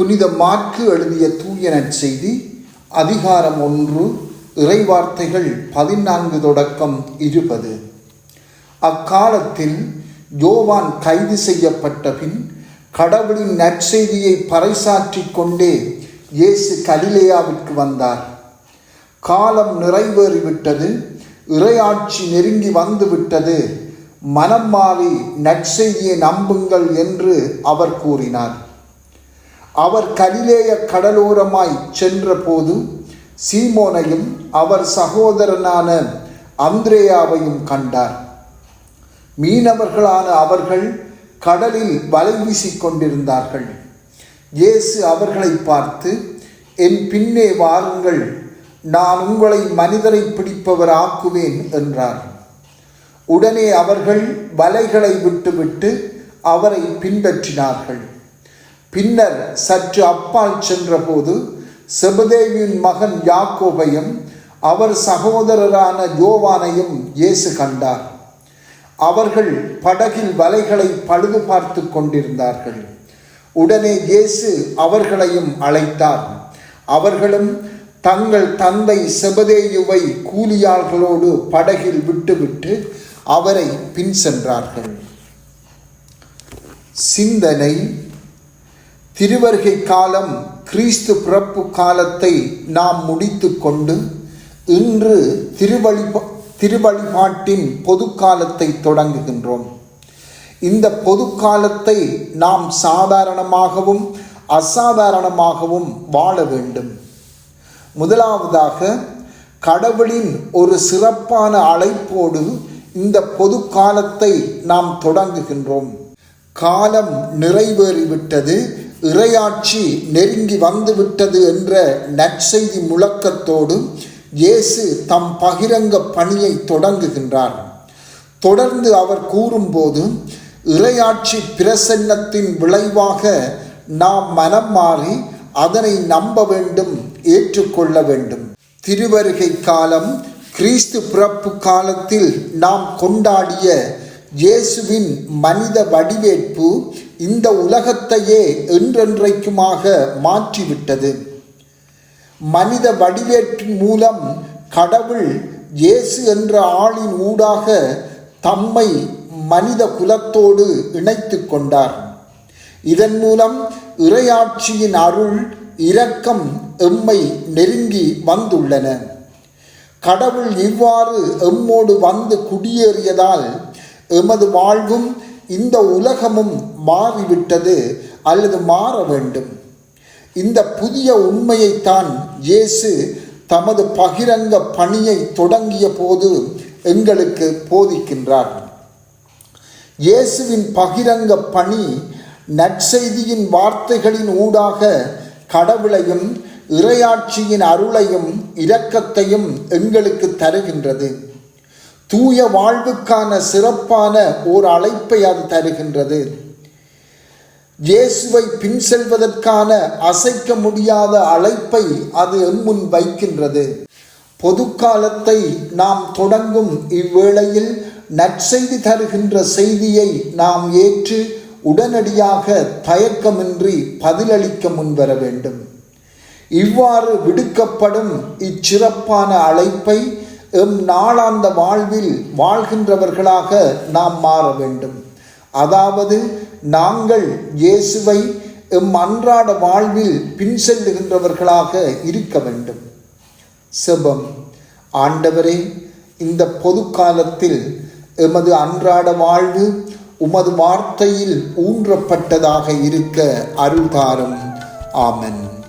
புனித மார்க்கு எழுதிய தூய நற்செய்தி அதிகாரம் ஒன்று இறைவார்த்தைகள் பதினான்கு தொடக்கம் இருபது. அக்காலத்தில் ஜோவான் கைது செய்யப்பட்ட பின் கடவுளின் நற்செய்தியை பறைசாற்றிக் கொண்டே இயேசு கலிலேயாவிற்கு வந்தார். காலம் நிறைவேறிவிட்டது இறையாட்சி நெருங்கி வந்துவிட்டது மனம் மாறி நற்செய்தியை நம்புங்கள் என்று அவர் கூறினார். அவர் கலிலேய கடலோரமாய் சென்றபோது சீமோனையும் அவர் சகோதரனான அந்திரேயாவையும் கண்டார். மீனவர்களான அவர்கள் கடலில் வலை வீசிக் கொண்டிருந்தார்கள் இயேசு அவர்களை பார்த்து என் பின்னே வாருங்கள் நான் உங்களை மனிதரை பிடிப்பவர் ஆக்குவேன் என்றார். உடனே அவர்கள் வலைகளை விட்டுவிட்டு அவரை பின்பற்றினார்கள். பின்னர் சற்று அப்பால் சென்றபோது செபதேவியின் மகன் யாக்கோபையும் அவர் சகோதரரான யோவானையும் இயேசு கண்டார். அவர்கள் படகில் வலைகளை பழுது பார்த்து கொண்டிருந்தார்கள். உடனே இயேசு அவர்களையும் அழைத்தார். அவர்களும் தங்கள் தந்தை செபதேயுவை கூலியாள்களோடு படகில் விட்டுவிட்டு அவரை பின் சென்றார்கள். சிந்தனை திருவருகை காலம் கிறிஸ்து பிறப்பு காலத்தை நாம் முடித்து கொண்டு இன்று திருவழிபா திருவழிபாட்டின் பொது காலத்தை தொடங்குகின்றோம். இந்த பொது காலத்தை நாம் சாதாரணமாகவும் அசாதாரணமாகவும் வாழ வேண்டும். முதலாவதாக கடவுளின் ஒரு சிறப்பான அழைப்போடு இந்த பொது காலத்தை நாம் தொடங்குகின்றோம். காலம் நிறைவேறிவிட்டது இறையாட்சி நெருங்கி வந்துவிட்டது என்ற நற்செய்தி முழக்கத்தோடு இயேசு தம் பகிரங்க பணியை தொடங்குகின்றார். தொடர்ந்து அவர் கூறும்போது இறையாட்சி பிரசன்னத்தின் விளைவாக நாம் மனம் மாறி அதனை நம்ப வேண்டும் ஏற்றுக்கொள்ள வேண்டும். திருவருகை காலம் கிறிஸ்து பிறப்பு காலத்தில் நாம் கொண்டாடிய இயேசுவின் மனித வடிவேற்பு இந்த உலகத்தையே என்றென்றைக்குமாக மாற்றிவிட்டது. மனித வடிவேற்றின் மூலம் கடவுள் இயேசு என்ற ஆளின் ஊடாக தம்மை மனித குலத்தோடு இணைத்து கொண்டார். இதன் மூலம் இறையாட்சியின் அருள் இரக்கம் எம்மை நெருங்கி வந்துள்ளன. கடவுள் இவ்வாறு எம்மோடு வந்து குடியேறியதால் எமது வாழ்வும் இந்த உலகமும் மாறிவிட்டது அல்லது மாற வேண்டும். இந்த புதிய உண்மையைத்தான் இயேசு தமது பகிரங்க பணியை தொடங்கிய போது எங்களுக்கு போதிக்கின்றார். இயேசுவின் பகிரங்க பணி நற்செய்தியின் வார்த்தைகளின் ஊடாக கடவுளையும் இறையாட்சியின் அருளையும் இரக்கத்தையும் எங்களுக்கு தருகின்றது. தூய வாழ்வுக்கான சிறப்பான ஓர் அழைப்பை அது தருகின்றது. இயேசுவை பின் செல்வதற்கான அசைக்க முடியாத அழைப்பை அது எம்முன் வைக்கின்றது. பொது காலத்தை நாம் தொடங்கும் இவ்வேளையில் நற்செய்தி தருகின்ற செய்தியை நாம் ஏற்று உடனடியாக தயக்கமின்றி பதிலளிக்க முன்வர வேண்டும். இவ்வாறு விடுக்கப்படும் இச்சிறப்பான அழைப்பை எம் நாளாந்த வாழ்வில் வாழ்கின்றவர்களாக நாம் மாற வேண்டும். அதாவது நாங்கள் இயேசுவை எம் அன்றாட வாழ்வில் பின் செல்லுகின்றவர்களாக இருக்க வேண்டும். செபம். ஆண்டவரே இந்த பொது காலத்தில் எமது அன்றாட வாழ்வு உமது வார்த்தையில் ஊன்றப்பட்டதாக இருக்க அருள்தாரும். ஆமன்.